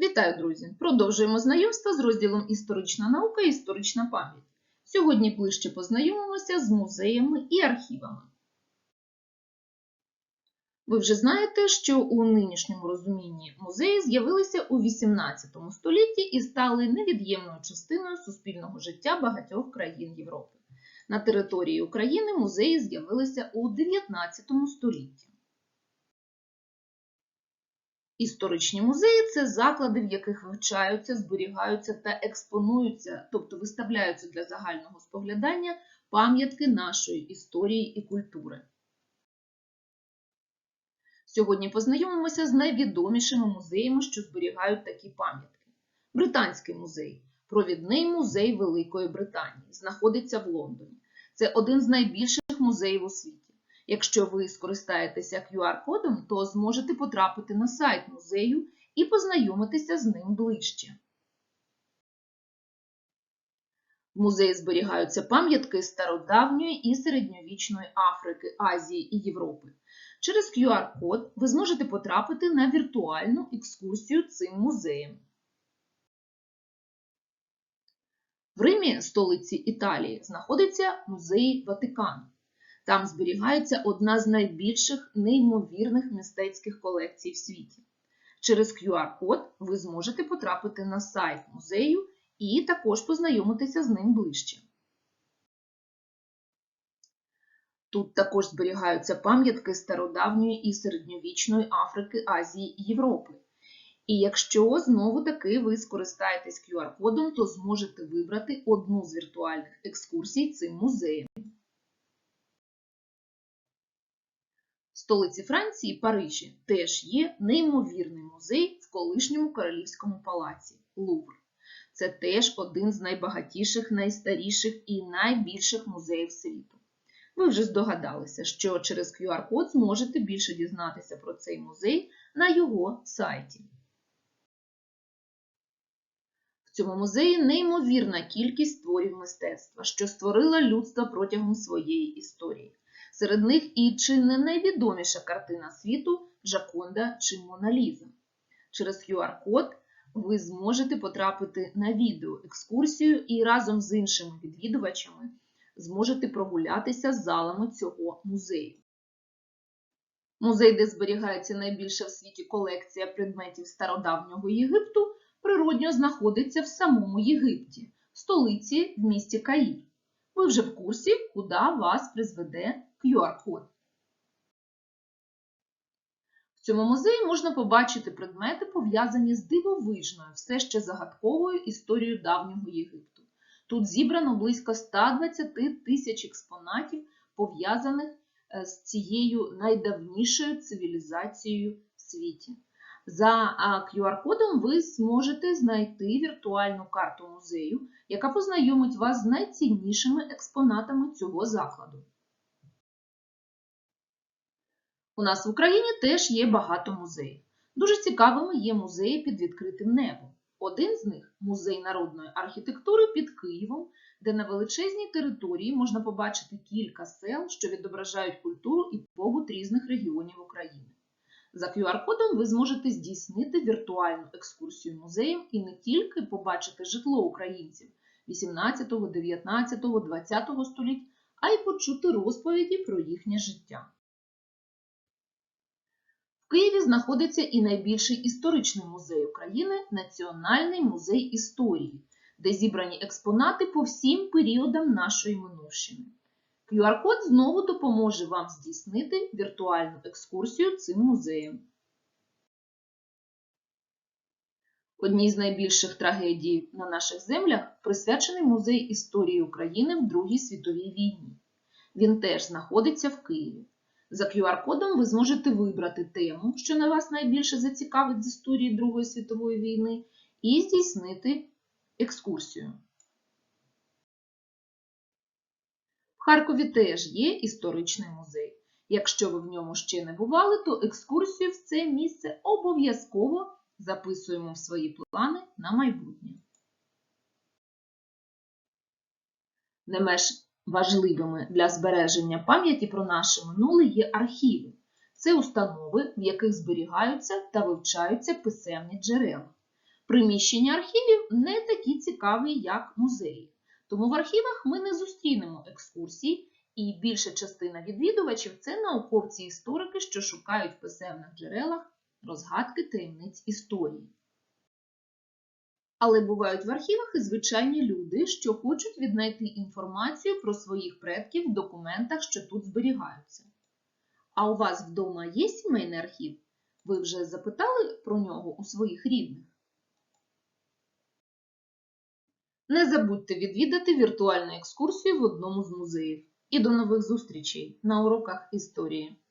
Вітаю, друзі! Продовжуємо знайомство з розділом Історична наука і історична пам'ять. Сьогодні ближче познайомимося з музеями і архівами. Ви вже знаєте, що у нинішньому розумінні музеї з'явилися у XVIII столітті і стали невід'ємною частиною суспільного життя багатьох країн Європи. На території України музеї з'явилися у XIX столітті. Історичні музеї це заклади, в яких вивчаються, зберігаються та експонуються, тобто виставляються для загального споглядання пам'ятки нашої історії і культури. Сьогодні познайомимося з найвідомішими музеями, що зберігають такі пам'ятки. Британський музей провідний музей Великої Британії, знаходиться в Лондоні. Це один з найбільших музеїв у світі. Якщо ви скористаєтеся QR-кодом, то зможете потрапити на сайт музею і познайомитися з ним ближче. В музеї зберігаються пам'ятки стародавньої і середньовічної Африки, Азії і Європи. Через QR-код ви зможете потрапити на віртуальну екскурсію цим музеєм. В Римі, столиці Італії, знаходиться музей Ватикану. Там зберігається одна з найбільших неймовірних мистецьких колекцій в світі. Через QR-код ви зможете потрапити на сайт музею і також познайомитися з ним ближче. Тут також зберігаються пам'ятки стародавньої і середньовічної Африки, Азії і Європи. І якщо знову таки ви скористаєтесь QR-кодом, то зможете вибрати одну з віртуальних екскурсій цим музеєм. В столиці Франції Парижі теж є неймовірний музей в колишньому королівському палаці Лувр. Це теж один з найбагатіших, найстаріших і найбільших музеїв світу. Ви вже здогадалися, що через QR-код зможете більше дізнатися про цей музей на його сайті. В цьому музеї неймовірна кількість творів мистецтва, що створила людство протягом своєї історії. Серед них і чи не найвідоміша картина світу Джаконда чи Моналіза. Через QR-код ви зможете потрапити на відео екскурсію і разом з іншими відвідувачами зможете прогулятися залами цього музею. Музей, де зберігається найбільша в світі колекція предметів стародавнього Єгипту, природньо знаходиться в самому Єгипті, в столиці в місті Каїр. Ви вже в курсі, куди вас призведе QR-код. В цьому музеї можна побачити предмети, пов'язані з дивовижною, все ще загадковою історією давнього Єгипту. Тут зібрано близько 120 тисяч експонатів, пов'язаних з цією найдавнішою цивілізацією в світі. За QR-кодом ви зможете знайти віртуальну карту музею, яка познайомить вас з найціннішими експонатами цього закладу. У нас в Україні теж є багато музеїв. Дуже цікавими є музеї під відкритим небом. Один з них музей народної архітектури під Києвом, де на величезній території можна побачити кілька сел, що відображають культуру і побут різних регіонів України. За QR-кодом ви зможете здійснити віртуальну екскурсію музеєм і не тільки побачити житло українців 18, 19, 20 століть, а й почути розповіді про їхнє життя. В Києві знаходиться і найбільший історичний музей України Національний музей історії, де зібрані експонати по всім періодам нашої минувщини. QR-код знову допоможе вам здійснити віртуальну екскурсію цим музеєм. Одній з найбільших трагедій на наших землях присвячений музей історії України в Другій світовій війні. Він теж знаходиться в Києві. За QR-кодом ви зможете вибрати тему, що на вас найбільше зацікавить з історії Другої світової війни, і здійснити екскурсію. В Харкові теж є історичний музей. Якщо ви в ньому ще не бували, то екскурсію в це місце обов'язково записуємо в свої плани на майбутнє. Не менш важливими для збереження пам'яті про наше минуле є архіви. Це установи, в яких зберігаються та вивчаються писемні джерела. Приміщення архівів не такі цікаві, як музеї. Тому в архівах ми не зустрінемо екскурсій, і більша частина відвідувачів це науковці-історики, що шукають в писемних джерелах розгадки таємниць історії. Але бувають в архівах і звичайні люди, що хочуть віднайти інформацію про своїх предків в документах, що тут зберігаються. А у вас вдома є сімейний архів? Ви вже запитали про нього у своїх рідних? Не забудьте відвідати віртуальну екскурсію в одному з музеїв. І до нових зустрічей на уроках історії!